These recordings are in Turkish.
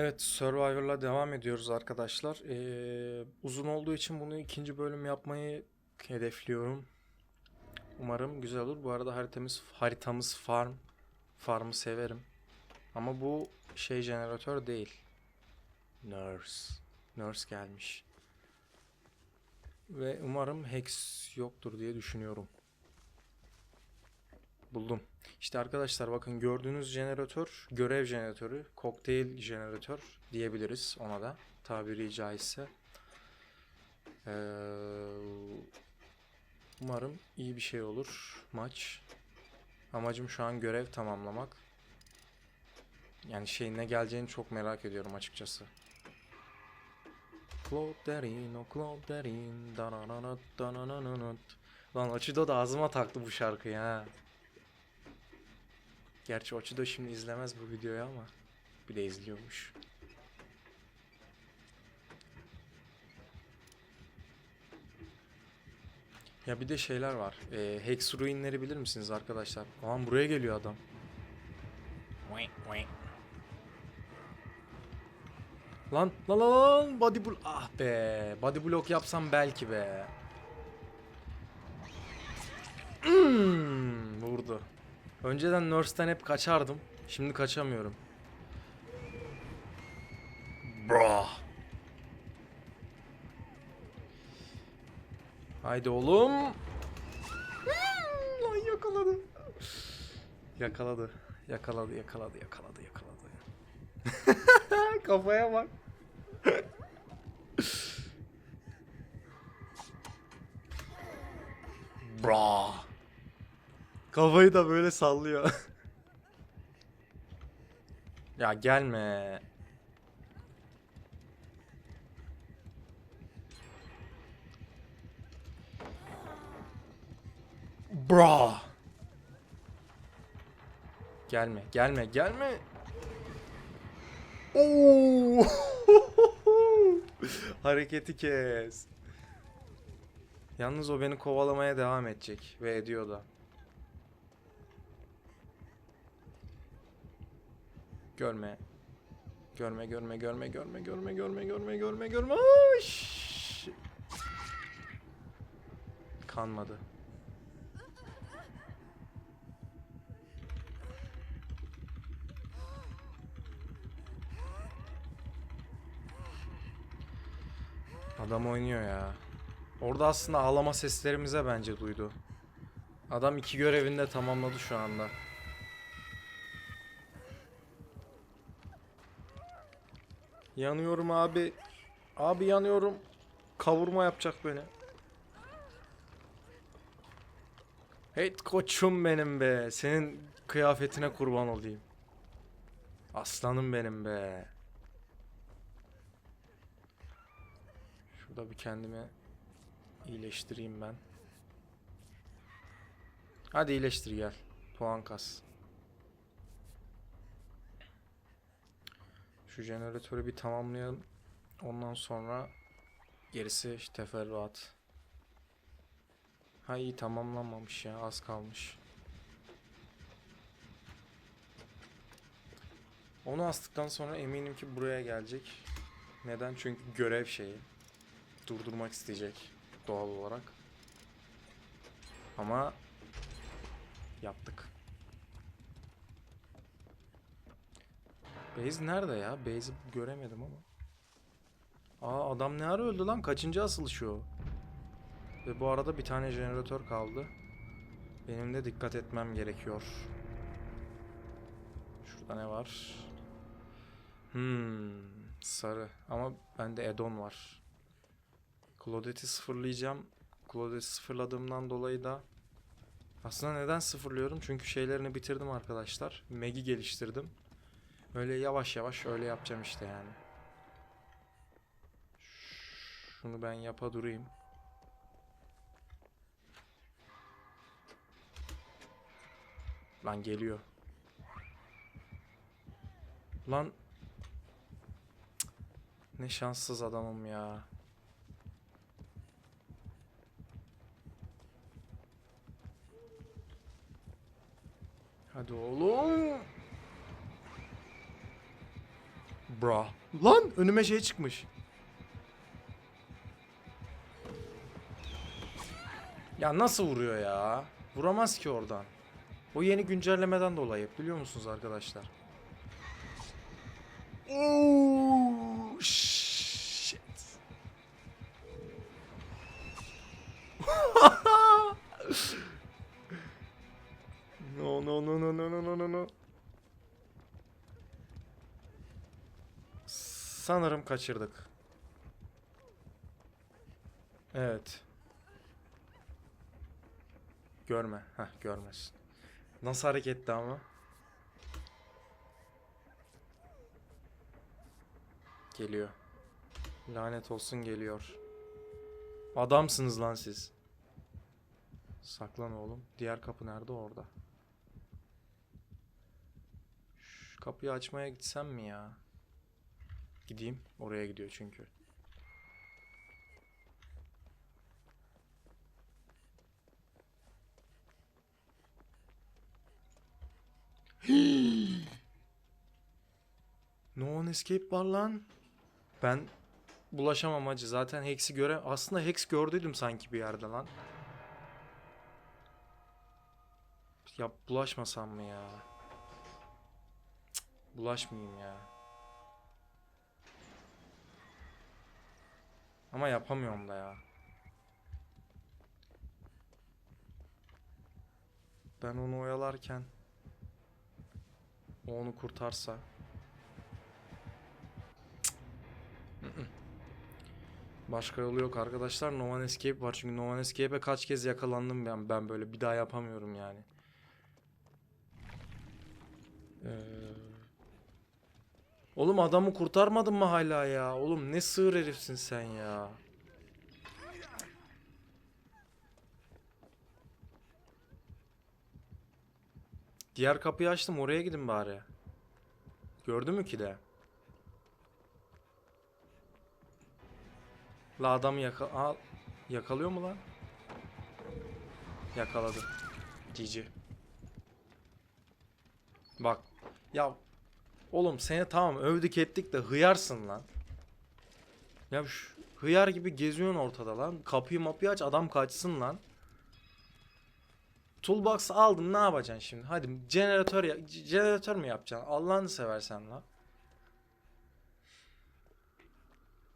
Evet, Survivor'la devam ediyoruz arkadaşlar. Ee, uzun olduğu için bunu ikinci bölüm yapmayı hedefliyorum. Umarım güzel olur. Bu arada haritamız haritamız farm. Farm'ı severim. Ama bu şey jeneratör değil. Nurse. Nurse gelmiş. Ve umarım Hex yoktur diye düşünüyorum. Buldum. İşte arkadaşlar bakın gördüğünüz jeneratör görev jeneratörü, kokteyl jeneratör diyebiliriz ona da tabiri caizse. Ee, umarım iyi bir şey olur maç. Amacım şu an görev tamamlamak. Yani şeyin ne geleceğini çok merak ediyorum açıkçası. Clauderin, o Clauderin, danananat, danananat. Lan Açıdo da ağzıma taktı bu şarkıyı ha. Gerçi Oçu da şimdi izlemez bu videoyu ama bir de izliyormuş. Ya bir de şeyler var. Ee, Hex ruinleri bilir misiniz arkadaşlar? Aman buraya geliyor adam. Lan lan lan lan body block ah be body block yapsam belki be. Hmm, vurdu. Önceden Nurse'den hep kaçardım. Şimdi kaçamıyorum. Bra. Haydi oğlum. Hmm, Lan yakaladı. Yakaladı. Yakaladı, yakaladı, yakaladı, yakaladı. Kafaya bak. Bra. Kafayı da böyle sallıyor. ya gelme. Bra. Gelme, gelme, gelme. Oo! Hareketi kes. Yalnız o beni kovalamaya devam edecek ve ediyor da. Görme. Görme, görme, görme, görme, görme, görme, görme, görme, görme. Şşş. Kanmadı. Adam oynuyor ya. Orada aslında ağlama seslerimize bence duydu. Adam iki görevini de tamamladı şu anda. Yanıyorum abi. Abi yanıyorum. Kavurma yapacak beni. Hey koçum benim be. Senin kıyafetine kurban olayım. Aslanım benim be. Şurada bir kendimi iyileştireyim ben. Hadi iyileştir gel. Puan kas. Şu jeneratörü bir tamamlayalım. Ondan sonra gerisi işte teferruat. Ha iyi tamamlanmamış ya az kalmış. Onu astıktan sonra eminim ki buraya gelecek. Neden? Çünkü görev şeyi. Durdurmak isteyecek doğal olarak. Ama yaptık. Base nerede ya? Base'i göremedim ama. Aa adam ne ara öldü lan? Kaçıncı asılışı o? Ve bu arada bir tane jeneratör kaldı. Benim de dikkat etmem gerekiyor. Şurada ne var? Hmm, sarı. Ama bende Edon var. Claudette'i sıfırlayacağım. Claudette'i sıfırladığımdan dolayı da aslında neden sıfırlıyorum? Çünkü şeylerini bitirdim arkadaşlar. Meg'i geliştirdim. Öyle yavaş yavaş öyle yapacağım işte yani. Şunu ben yapa durayım. Lan geliyor. Lan ne şanssız adamım ya. Hadi oğlum. Bra. Lan önüme şey çıkmış. Ya nasıl vuruyor ya? Vuramaz ki oradan. O yeni güncellemeden dolayı biliyor musunuz arkadaşlar? Oo, shit. no no no no no no no no Sanırım kaçırdık. Evet. Görme. Heh görmesin. Nasıl hareketti ama? Geliyor. Lanet olsun geliyor. Adamsınız lan siz. Saklan oğlum. Diğer kapı nerede? Orada. Şu kapıyı açmaya gitsem mi ya? Gideyim. Oraya gidiyor çünkü. No one escape var lan. Ben bulaşamam acı. Zaten Hex'i göre... Aslında Hex gördüydüm sanki bir yerde lan. Ya bulaşmasam mı ya? Cık, bulaşmayayım ya. Ama yapamıyorum da ya. Ben onu oyalarken o onu kurtarsa. Başka yolu yok arkadaşlar. No One Escape var. Çünkü No One Escape'e kaç kez yakalandım ben. Ben böyle bir daha yapamıyorum yani. Ee... Oğlum adamı kurtarmadın mı hala ya? Oğlum ne sığır herifsin sen ya. Diğer kapıyı açtım oraya gidin bari. Gördü mü ki de? La adamı yaka Aa, yakalıyor mu lan? Yakaladı. GG. Bak. Ya oğlum seni tamam övdük ettik de hıyarsın lan. Ya şu hıyar gibi geziyorsun ortada lan. Kapıyı mapıyı aç adam kaçsın lan. Toolbox aldın ne yapacaksın şimdi? Hadi jeneratör ya jeneratör mü yapacaksın? Allah'ını seversen lan.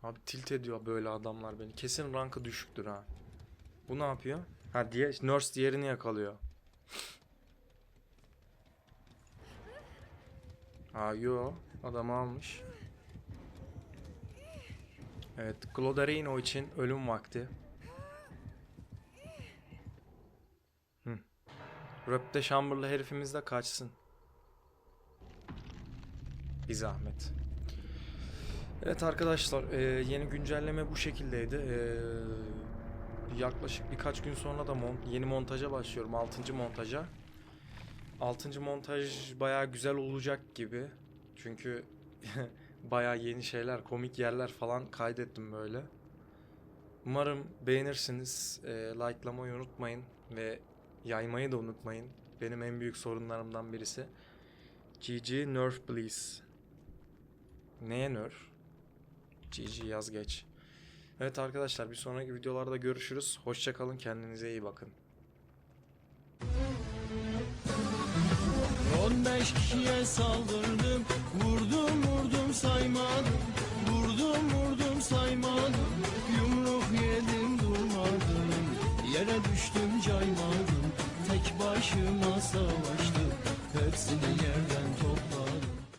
Abi tilt ediyor böyle adamlar beni. Kesin rankı düşüktür ha. Bu ne yapıyor? Ha diye nurse diğerini yakalıyor. Ha yo adam almış. Evet Glodarino için ölüm vakti. Hı. Röpte Chamber'lı herifimiz de kaçsın. Bir zahmet. Evet arkadaşlar e, yeni güncelleme bu şekildeydi. E, yaklaşık birkaç gün sonra da mon yeni montaja başlıyorum. 6. montaja. 6. montaj bayağı güzel olacak gibi. Çünkü bayağı yeni şeyler, komik yerler falan kaydettim böyle. Umarım beğenirsiniz. E, likelamayı unutmayın ve yaymayı da unutmayın. Benim en büyük sorunlarımdan birisi. GG nerf please. Neye nerf? GG yaz geç. Evet arkadaşlar bir sonraki videolarda görüşürüz. Hoşçakalın kendinize iyi bakın. 15 kişiye saldırdım. Vurdum vurdum saymadım. Vurdum vurdum saymadım. Yumruk yedim durmadım. Yere düştüm caymadım. Tek başıma savaştım. Hepsini yerden